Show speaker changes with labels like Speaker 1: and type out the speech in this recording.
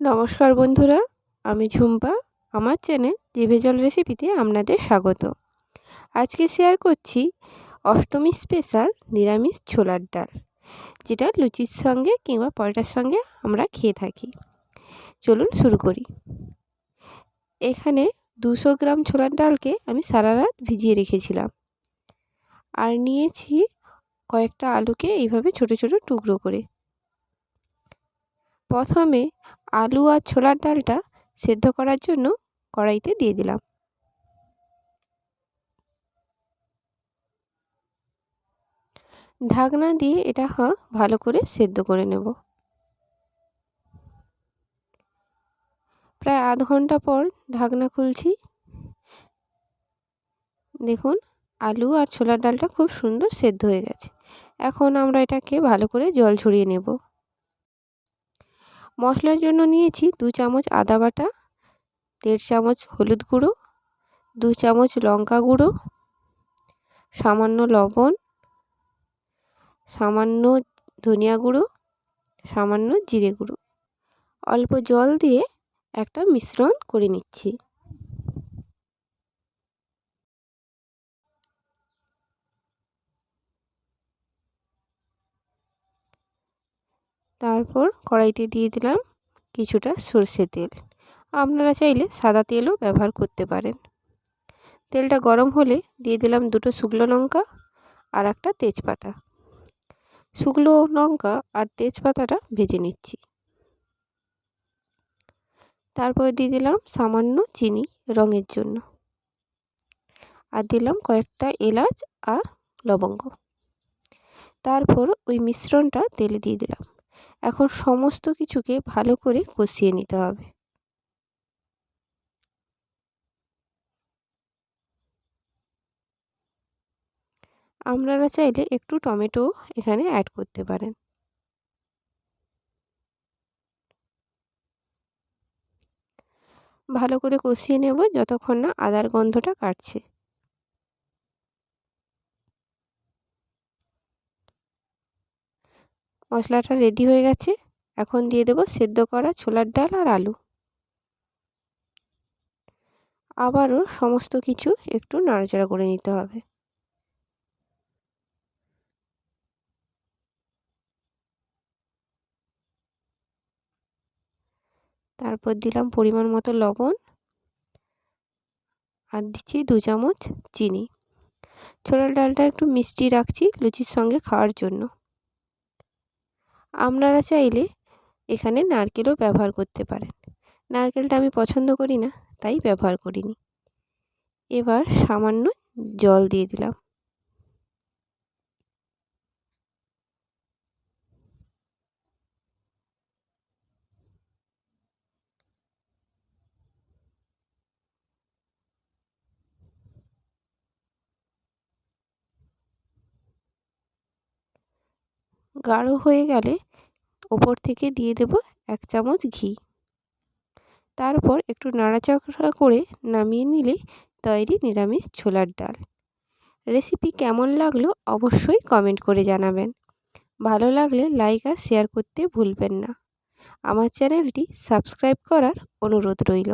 Speaker 1: নমস্কার বন্ধুরা, আমি ঝুম্পা। আমার চ্যানেল জিভেজল রেসিপিতে আপনাদের স্বাগত। আজকে শেয়ার করছি অষ্টমী স্পেশাল নিরামিষ ছোলার ডাল, যেটা লুচির সঙ্গে কিংবা পরোটার সঙ্গে আমরা খেয়ে থাকি। চলুন শুরু করি। এখানে দুশো গ্রাম ছোলার ডালকে আমি সারা রাত ভিজিয়ে রেখেছিলাম। আর নিয়েছি কয়েকটা আলুকে এইভাবে ছোট ছোট টুকরো করে। প্রথমে আলু আর ছোলার ডালটা সেদ্ধ করার জন্য কড়াইতে দিয়ে দিলাম। ঢাকনা দিয়ে এটা হাঁ ভালো করে সেদ্ধ করে নেব। প্রায় আধ ঘণ্টা পর ঢাকনা খুলছি। দেখুন আলু আর ছোলার ডালটা খুব সুন্দর সেদ্ধ হয়ে গেছে। এখন আমরা এটাকে ভালো করে জল ছড়িয়ে নেব। মশলার জন্য নিয়েছি দু চামচ আদা বাটা, দেড় চামচ হলুদ গুঁড়ো, দু চামচ লঙ্কা গুঁড়ো, সামান্য লবণ, সামান্য ধনিয়া গুঁড়ো, সামান্য জিরে গুঁড়ো। অল্প জল দিয়ে একটা মিশ্রণ করে নিচ্ছি। তারপর কড়াইতে দিয়ে দিলাম কিছুটা সর্ষে তেল। আপনারা চাইলে সাদা তেলও ব্যবহার করতে পারেন। তেলটা গরম হলে দিয়ে দিলাম দুটো শুকনো লঙ্কা আর একটা তেজপাতা। শুকনো লঙ্কা আর তেজপাতাটা ভেজে নিচ্ছি। তারপর দিয়ে দিলাম সামান্য চিনি রঙের জন্য। আর দিলাম কয়েকটা এলাচ আর লবঙ্গ। তারপর ওই মিশ্রণটা তেলে দিয়ে দিলাম। এখন সমস্ত কিছুকে ভালো করে কষিয়ে নিতে হবে। আপনারা চাইলে একটু টমেটো এখানে অ্যাড করতে পারেন। ভালো করে কষিয়ে নেব যতক্ষণ না আদার গন্ধটা কাটছে। মশলাটা রেডি হয়ে গেছে। এখন দিয়ে দেবো সেদ্ধ করা ছোলার ডাল আর আলু। আবারও সমস্ত কিছু একটু নাড়াচাড়া করে নিতে হবে। তারপর দিলাম পরিমাণ মতো লবণ আর দিচ্ছি দু চামচ চিনি। ছোলার ডালটা একটু মিষ্টি রাখছি লুচির সঙ্গে খাওয়ার জন্য। আপনারা চাইলে এখানে নারকেলও ব্যবহার করতে পারেন। নারকেলটা আমি পছন্দ করি না, তাই ব্যবহার করিনি। এবার সামান্য জল দিয়ে দিলাম। গাঢ় হয়ে গেলে ওপর থেকে দিয়ে দেব এক চামচ ঘি। তারপর একটু নাড়াচাড়া করে নামিয়ে নিলে তৈরি নিরামিষ ছোলার ডাল। রেসিপি কেমন লাগল অবশ্যই কমেন্ট করে জানাবেন। ভালো লাগলে লাইক আর শেয়ার করতে ভুলবেন না। আমার চ্যানেলটি সাবস্ক্রাইব করার অনুরোধ রইল।